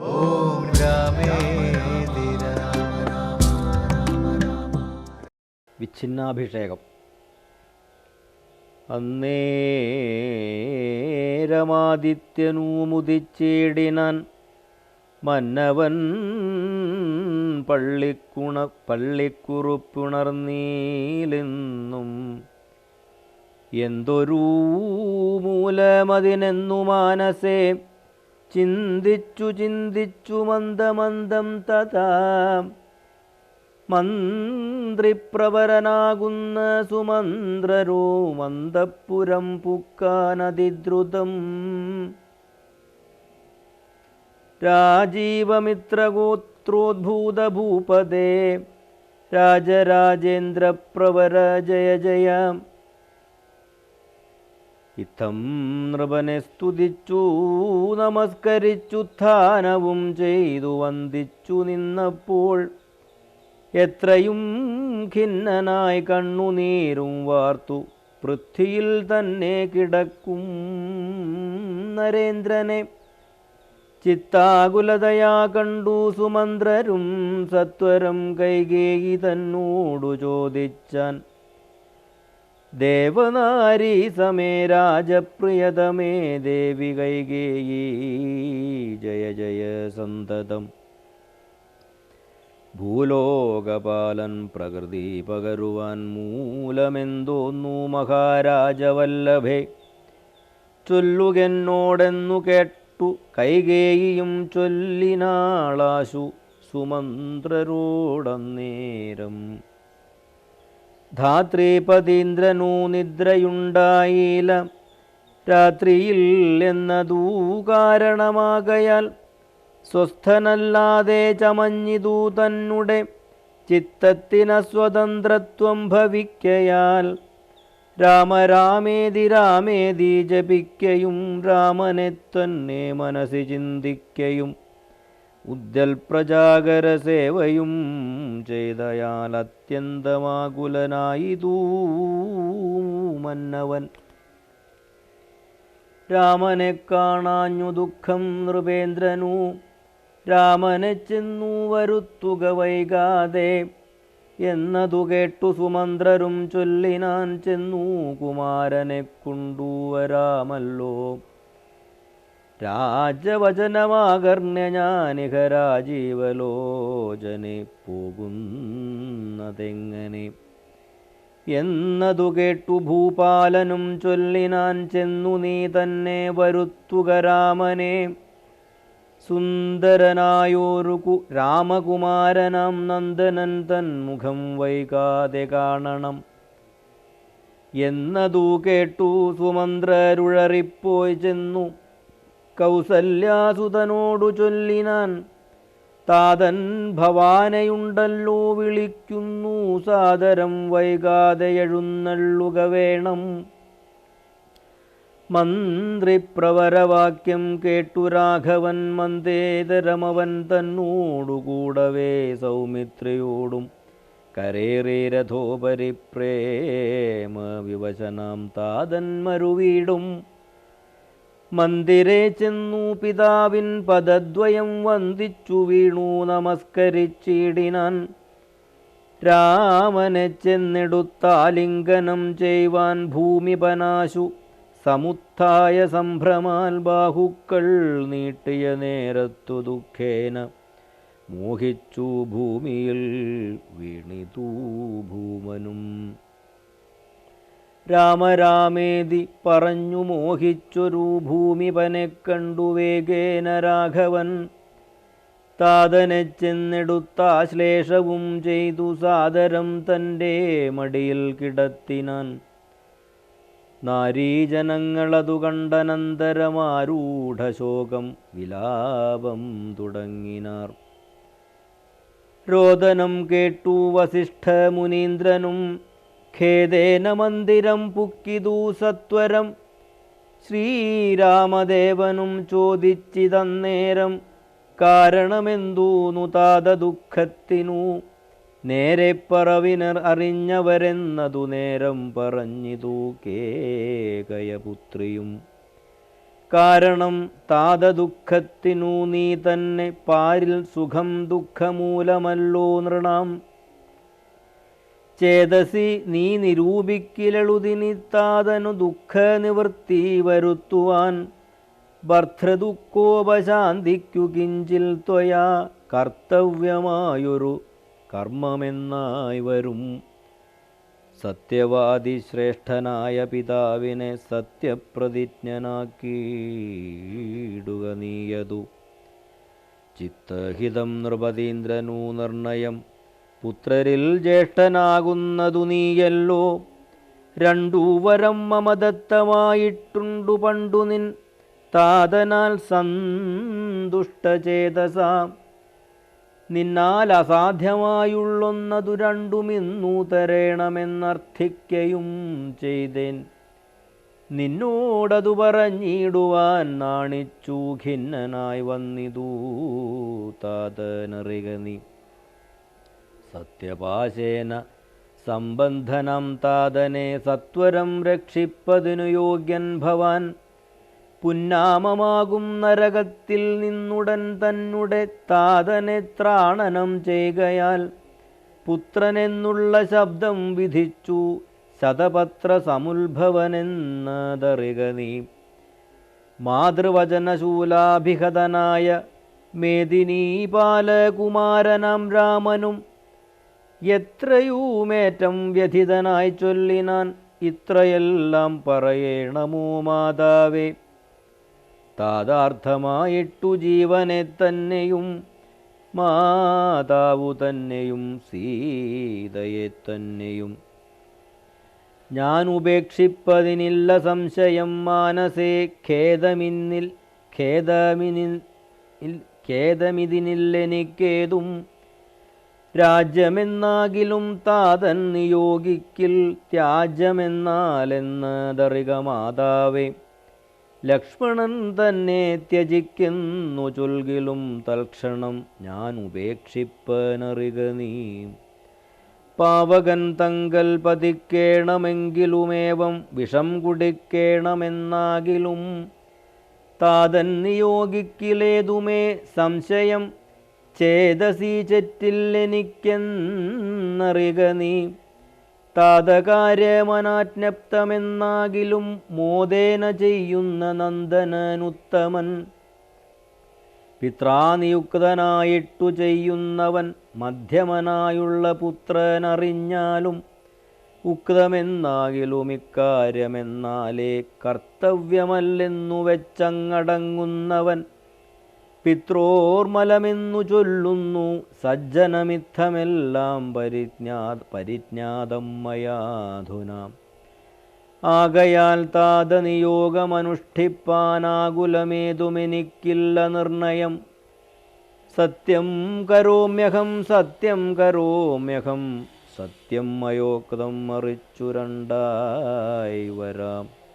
ഓം വിച്ഛിന്നാഭിഷേകം. അന്നേരമാദിത്യനൂമുദിച്ചേടിനാൻ മന്നവൻ പള്ളിക്കുണ പള്ളിക്കുറുപ്പുണർന്നീലെന്നും എന്തൊരു മൂലമതിനെന്നു മാനസേ ചിന്തിച്ചു ചിന്തിച്ചു മന്ദമന്ദം തഥാ മന്ത്രിപ്രവരനാകുന്ന സുമന്ത്രരോ മന്ദപ്പുരം പുക്കാനതിദ്രുതം രാജീവമിത്രഗോത്രോദ്ഭൂതഭൂപദേ രാജരാജേന്ദ്രപ്രവര ജയ ജയ ഇത്തം നൃപനെ സ്തുതിച്ചു നമസ്കരിച്ചുത്ഥാനവും ചെയ്തു വന്ദിച്ചു നിന്നപ്പോൾ എത്രയും ഖിന്നനായി കണ്ണുനീരും വാർത്തു പൃഥ്വിയിൽ തന്നെ കിടക്കും നരേന്ദ്രനെ. ചിത്താകുലതയാ കണ്ടു സുമന്ത്രരും സത്വരം കൈകേയി തന്നോടു ചോദിച്ചാൻ ദേവനാരി സമേ രാജപ്രിയതമേ ദേവി കൈകേയീ ജയ ജയ സന്തതം. ഭൂലോകപാലൻ പ്രകൃതി പകരുവാൻ മൂലമെന്തോന്നു മഹാരാജവല്ലഭേ? ചൊല്ലുകെന്നോടെന്നു കേട്ടു കൈകേയിയും ചൊല്ലിനാളാശു സുമന്ത്രരോടന്നേരം. ധാത്രീപതീന്ദ്രനു നിദ്രയുണ്ടായില്ല രാത്രിയിൽ എന്നതൂ കാരണമാകയാൽ സ്വസ്ഥനല്ലാതെ ചമഞ്ഞിതു തന്നെ ചിത്തത്തിന് സ്വതന്ത്രത്വം ഭവിക്കയാൽ രാമരാമേതി രാമേതി ജപിക്കയും രാമനെ തന്നെ മനസ്സി ചിന്തിക്കയും ഉദ്ദൽ പ്രജാകര സേവയും ചെയ്തയാൽ അത്യന്തമാകുലനായി തൂമന്നവൻ രാമനെ കാണാഞ്ഞു ദുഃഖം നൃപേന്ദ്രനു. രാമനെ ചെന്നു വരുത്തുക വൈകാതെ. എന്നതു കേട്ടു സുമന്ത്രരും ചൊല്ലിനാൻ ചെന്നു. കുമാരനെ കൊണ്ടുവരാമല്ലോ. രാജവചനമാകർണ്യ ഞാനിഹ രാജീവലോചനെ പോകുന്നതെങ്ങനെ? എന്നതു കേട്ടു ഭൂപാലനും ചൊല്ലിനാൻ ചെന്നു നീ തന്നെ വരുത്തുക രാമനെ. സുന്ദരനായോരു രാമകുമാരനാം നന്ദനൻ തൻ മുഖം വൈകാതെ കാണണം. എന്നതു കേട്ടു സുമന്ത്രരുഴറിപ്പോയി ചെന്നു കൗസല്യാസുതനോടു ചൊല്ലിനാൻ താതൻ ഭവാനയുണ്ടല്ലോ വിളിക്കുന്നു സാദരം വൈകാതെ എഴുന്നള്ളുക വേണം. മന്ത്രിപ്രവരവാക്യം കേട്ടു രാഘവൻ മന്ദേതരമവൻ തന്നോടുകൂടവേ സൗമിത്രിയോടും കരേറി രഥോപരിപ്രേമ വിവശനാം താതൻ മരുവീടും. മന്ദിരേ ചെന്നു പിതാവിൻ പദദ്വയം വന്ദിച്ചു വീണു നമസ്കരിച്ചിടിനാൻ. രാമനെ ചെന്നെടുത്താലിംഗനം ചെയ്യുവാൻ ഭൂമിപനാശു സമുത്ഥായ സംഭ്രമാൽ ബാഹുക്കൾ നീട്ടിയ നേരത്തു ദുഃഖേന മോഹിച്ചു ഭൂമിയിൽ വീണിതൂ ഭൂമനും. രാമരാമേതി പറഞ്ഞു മോഹിച്ചൊരു ഭൂമിപനെ കണ്ടു വേഗേന രാഘവൻ. താതനെ ചെന്നെടുത്താശ്ലേഷവും ചെയ്തു സാദരം തന്റെ മടിയിൽ കിടത്തിനാൻ. നാരീജനങ്ങളതു കണ്ടനന്തരമാരൂഢശോകം വിലാപം തുടങ്ങിനാർ. രോദനം കേട്ടു വസിഷ്ഠ മുനീന്ദ്രനും ഖേദേന മന്ദിരം പുക്കിതു സത്വരം. ശ്രീരാമദേവനും ചോദിച്ചിതന്നേരം കാരണമെന്തൂന്നു താത ദുഃഖത്തിനു? നേരെ പറവിനർ അറിഞ്ഞവരെന്നതു നേരം പറഞ്ഞിതു കേകയപുത്രിയും. കാരണം താത ദുഃഖത്തിനു നീ തന്നെ പാരിൽ സുഖം ദുഃഖമൂലമല്ലോ നൃണാം. ചേതസി നീ നിരൂപിക്കിലുതിനിത്താതനു ദുഃഖ നിവൃത്തി വരുത്തുവാൻ ഭർത്തൃദുഃഖോപശാന്തിക്കു കിഞ്ചിൽ ത്വയാ കർത്തവ്യമായൊരു കർമ്മമെന്നായി വരും. സത്യവാദി ശ്രേഷ്ഠനായ പിതാവിനെ സത്യപ്രതിജ്ഞനാക്കിയിടുക നീയതു. ചിത്തഹിതം നൃപതീന്ദ്രനു നിർണയം പുത്രരിൽ ജ്യേഷ്ഠനാകുന്നതു നീയല്ലോ. രണ്ടു വരം മമദത്തമായിട്ടുണ്ടു പണ്ടു നിൻ താതനാൽ സന്തുഷ്ടചേതസാം. നിന്നാൽ അസാധ്യമായുള്ളൊന്നതു രണ്ടുമിന്നു തരേണമെന്നർത്ഥിക്കയും ചെയ്തേൻ. നിന്നോടതു പറഞ്ഞിടുവാൻ നാണിച്ചു ഖിന്നനായി വന്നിതൂ താതനറിക നീ സത്യപാശേന സംബന്ധനം താതനെ സത്വരം രക്ഷിപ്പതിനു യോഗ്യൻ ഭവാൻ. പുന്നാമമാകും നരകത്തിൽ നിന്നുടൻ തന്നുടെ താതനെ ത്രാണനം ചെയ്കയാൽ. പുത്രനെന്നുള്ള ശബ്ദം വിധിച്ചു ശതപത്ര സമുത്ഭവനെന്നതറിക നീ. മാതൃവചനശൂലാഭിഹതനായ മേദിനീ ബാലകുമാരനാം രാമനും എത്രയുമേറ്റം വ്യഥിതനായി ചൊല്ലിനാൻ ഇത്രയെല്ലാം പറയണമോ മാതാവേ? താതാർത്ഥമായിട്ടു ജീവനെ തന്നെയും മാതാവു തന്നെയും സീതയെ തന്നെയും. ഞാൻ ഉപേക്ഷിപ്പതിനില്ല സംശയം മാനസേ ഖേദമിന്നിൽ ഖേദമിനിൽ ഖേദമിതിനില്ലെനിക്കേതും രാജ്യമെന്നാകിലും താതൻ നിയോഗിക്കിൽ ത്യാജമെന്നാലെന്നതറിക മാതാവേ. ലക്ഷ്മണൻ തന്നെ ത്യജിക്കുന്നു ചൊൽകിലും തൽക്ഷണം ഞാൻ ഉപേക്ഷിപ്പനറിക നീ. പാവകൻ തങ്കൽ പതിക്കേണമെങ്കിലുമേവം വിഷം കുടിക്കേണമെന്നാകിലും താതൻ നിയോഗിക്കിലേതുമേ സംശയം ചേതസി ചെറ്റില്ലെനിക്കെന്നറിക നീ. താതകാര്യമനാജ്ഞപ്തമെന്നാകിലും മോദേന ചെയ്യുന്ന നന്ദനനുത്തമൻ. പിത്രാനിയുക്തനായിട്ടു ചെയ്യുന്നവൻ മധ്യമനായുള്ള പുത്രനറിഞ്ഞാലും ഉക്തമെന്നാകിലും ഇക്കാര്യമെന്നാലേ കർത്തവ്യമല്ലെന്നു വെച്ചങ്ങടങ്ങുന്നവൻ. പിത്രോർമലമെന്നു ചൊല്ലുന്നു. സജ്ജനമിത്തമെല്ലാം പരിജ്ഞാ പരിജ്ഞാതമ്മയാധുന. മയാധുനാം ആകയാൽ താതനിയോഗമനുഷ്ഠിപ്പാനാകുലമേതുമെനിക്കില്ല നിർണയം. സത്യം കരോമ്യഹം സത്യം കരോമ്യഹം സത്യം മയോക്തം മറിച്ചു രണ്ടായി വരാം.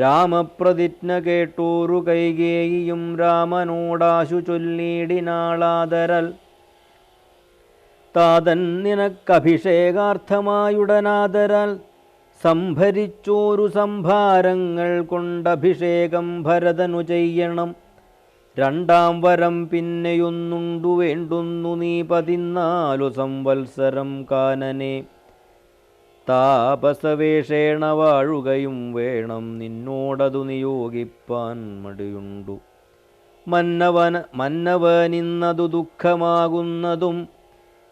രാമപ്രതിജ്ഞ കേട്ടോരു കൈകേയിയും രാമനോടാശു ചൊല്ലിയിടിനാളാതരൽ താതൻ നിനക്കഭിഷേകാർത്ഥമായുടനാദരാൽ. സംഭരിച്ചോരു സംഭാരങ്ങൾ കൊണ്ടഭിഷേകം ഭരതനു ചെയ്യണം. രണ്ടാം വരം പിന്നെയൊന്നുണ്ടു വേണ്ടുന്നു നീ പതിനാലു സംവത്സരം കാനനെ. താപസവേഷേണ വാഴുകയും വേണം. നിന്നോടതു നിയോഗിപ്പാൻ മടിയുണ്ടു. മന്നവന മന്നവനിന്നതു ദുഃഖമാകുന്നതും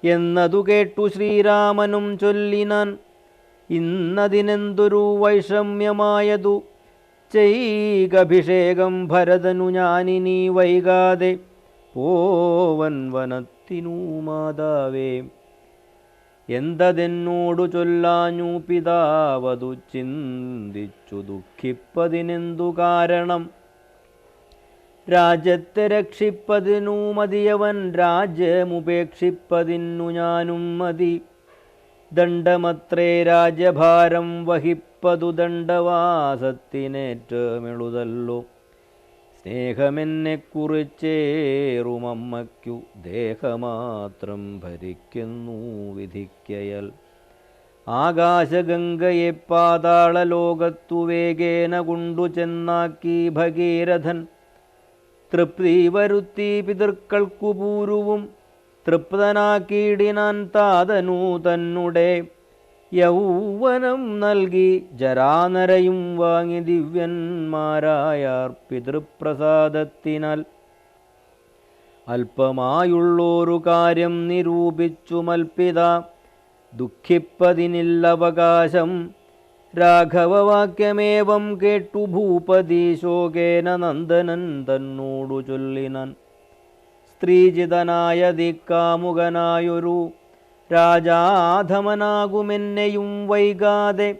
എന്നതു കേട്ടു ശ്രീരാമനും ചൊല്ലിനാൻ. ഇന്നതിനെന്തൊരു വൈഷമ്യമായതു. ചെയ്കഭിഷേകം ഭരതനു ഞാനിനി വൈകാതെ. പോവൻ വനത്തിനു മാതാവേ. എന്തതെന്നോടു ചൊല്ലാഞ്ഞു പിതാവതു ചിന്തിച്ചു ദുഃഖിപ്പതിനെന്തു കാരണം? രാജ്യത്തെ രക്ഷിപ്പതിനു മതിയവൻ രാജ്യമുപേക്ഷിപ്പതിനു ഞാനും മതി. ദണ്ഡമത്രേ രാജ്യഭാരം വഹിപ്പതു ദണ്ഡവാസത്തിനേറ്റമെളുതല്ലോ സ്നേഹമെന്നെ കുറിച്ചേറുമമ്മയ്ക്കു ദേഹമാത്രം ഭരിക്കുന്നു വിധിക്കയൽ. ആകാശഗംഗയെ പാതാള ലോകത്തു വേഗേന കൊണ്ടു ചെന്നാക്കി ഭഗീരഥൻ. തൃപ്തി വരുത്തി പിതൃക്കൾക്കു പൂരുവും തൃപ്തനാക്കിയിടിനാൻ താതനു തന്നുടെ യൗവനം നൽകി ജരാനരയും വാങ്ങി ദിവ്യന്മാരായാർ പിതൃപ്രസാദത്തിനാൽ. അല്പമായുള്ളൊരു കാര്യം നിരൂപിച്ചു മൽപ്പിത ദുഃഖിപ്പതിനില്ലവകാശം. രാഘവവാക്യമേവം കേട്ടു ഭൂപതി ശോകേന നന്ദനൻ തന്നോടു ചൊല്ലിനൻ. സ്ത്രീജിതനായ ദിക്കാമുകനായൊരു രാജാധമനാകുമെന്നെയും വൈകാതെ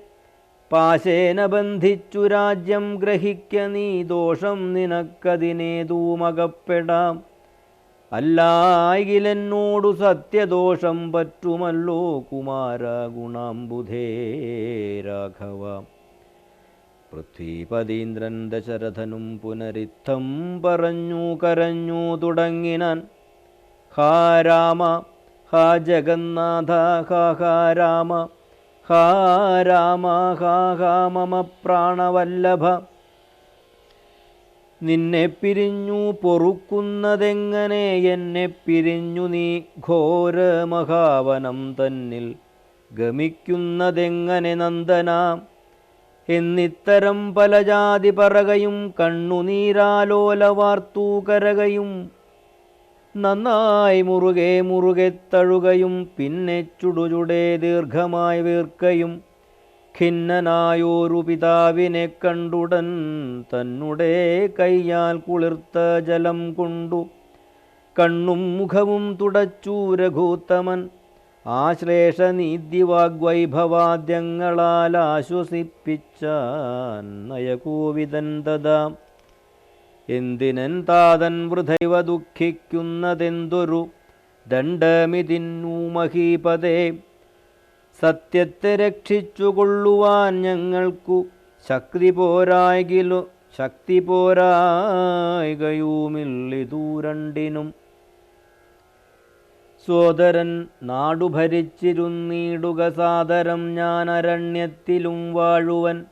പാശേന ബന്ധിച്ചു രാജ്യം ഗ്രഹിക്ക നീ ദോഷം നിനക്കതിനേതൂമകപ്പെടാം അല്ലായിലെന്നോടു സത്യദോഷം പറ്റുമല്ലോ കുമാര ഗുണാംബുധേ രാഘവ. പൃഥ്വീപതീന്ദ്രൻ ദശരഥനും പുനരിത്തം പറഞ്ഞു കരഞ്ഞു തുടങ്ങിനാൻ. ഹാ രാമ ഹാ ജഗന്നാഥ ഹാ ഹാ രാമ ഹാ രാമ ഹാ ഹാ മമ പ്രാണവല്ലഭ. നിന്നെ പിരിഞ്ഞു പൊറുക്കുന്നതെങ്ങനെ? എന്നെ പിരിഞ്ഞു നീ ഘോര മഹാവനം തന്നിൽ ഗമിക്കുന്നതെങ്ങനെ നന്ദന? എന്നിത്തരം പല ജാതി പറകയും കണ്ണുനീരാലോല വാർത്തു കരകയും നന്നായി മുറുകെ മുറുകെ തഴുകയും പിന്നെ ചുടുചുടേ ദീർഘമായി വീർക്കയും ഖിന്നനായോരു പിതാവിനെ കണ്ടുടൻ തന്നുടെ കയ്യാൽ കുളിർത്ത ജലം കൊണ്ടു കണ്ണും മുഖവും തുടച്ചു രഘൂത്തമൻ. ആശ്ലേഷ നീതിവാഗ്വൈഭവാദ്യങ്ങളാൽ ആശ്വസിപ്പിച്ച നയകൂവിതൻ തഥാ എന്തിനൻ താതൻ വൃഥൈവ ദുഃഖിക്കുന്നതെന്തൊരു ദണ്ഡമിതിന്നു മഹീപതേ സത്യത്തെ രക്ഷിച്ചുകൊള്ളുവാൻ ഞങ്ങൾക്കു ശക്തി പോരായകിലു ശക്തി പോരായികയുമില്ലിതു രണ്ടിനും. സോദരൻ നാടുഭരിച്ചിരുന്നീടുക സാദരം ഞാൻ അരണ്യത്തിലും വാഴുവൻ.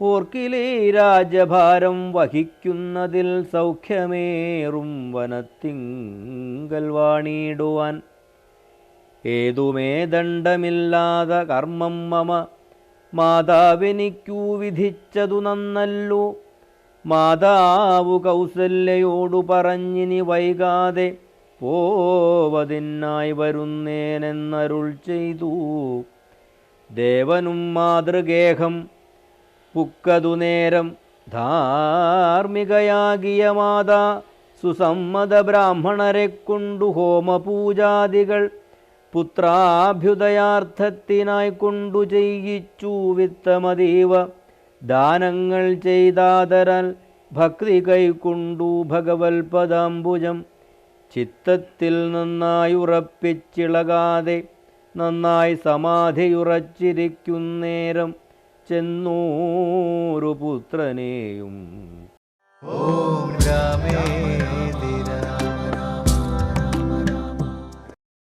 ഓർക്കിലേ രാജഭാരം വഹിക്കുന്നതിൽ സൗഖ്യമേറും വനത്തിങ്കൽ വാണിടുവാൻ ഏതുമേ ദണ്ഡമില്ലാത കർമ്മം മമ മാതാവിനിക്കൂ വിധിച്ചതു നന്നല്ലു. മാതാവു കൗസല്യയോടു പറഞ്ഞിനി വൈകാതെ പോവതിനായി വരുന്നേനെന്നരുൾ ചെയ്തു. ദേവനും മാതൃഗേഹം പുക്കതു നേരം ധാർമ്മികയാകിയ മാതാ സുസമ്മത ബ്രാഹ്മണരെ കൊണ്ടു ഹോമപൂജാദികൾ പുത്രാഭ്യുദയാർത്ഥത്തിനായി കൊണ്ടു ചെയ്യിച്ചു വിത്തമതീവ ദാനങ്ങൾ ചെയ്താതരാൽ ഭക്തി കൈക്കൊണ്ടു ഭഗവത്പദാംബുജം ചിത്തത്തിൽ നന്നായി ഉറപ്പിച്ചിളകാതെ നന്നായി സമാധിയുറച്ചിരിക്കുന്നേരം ചെന്നൂരു പുത്രനെയും ഓം രാമേ.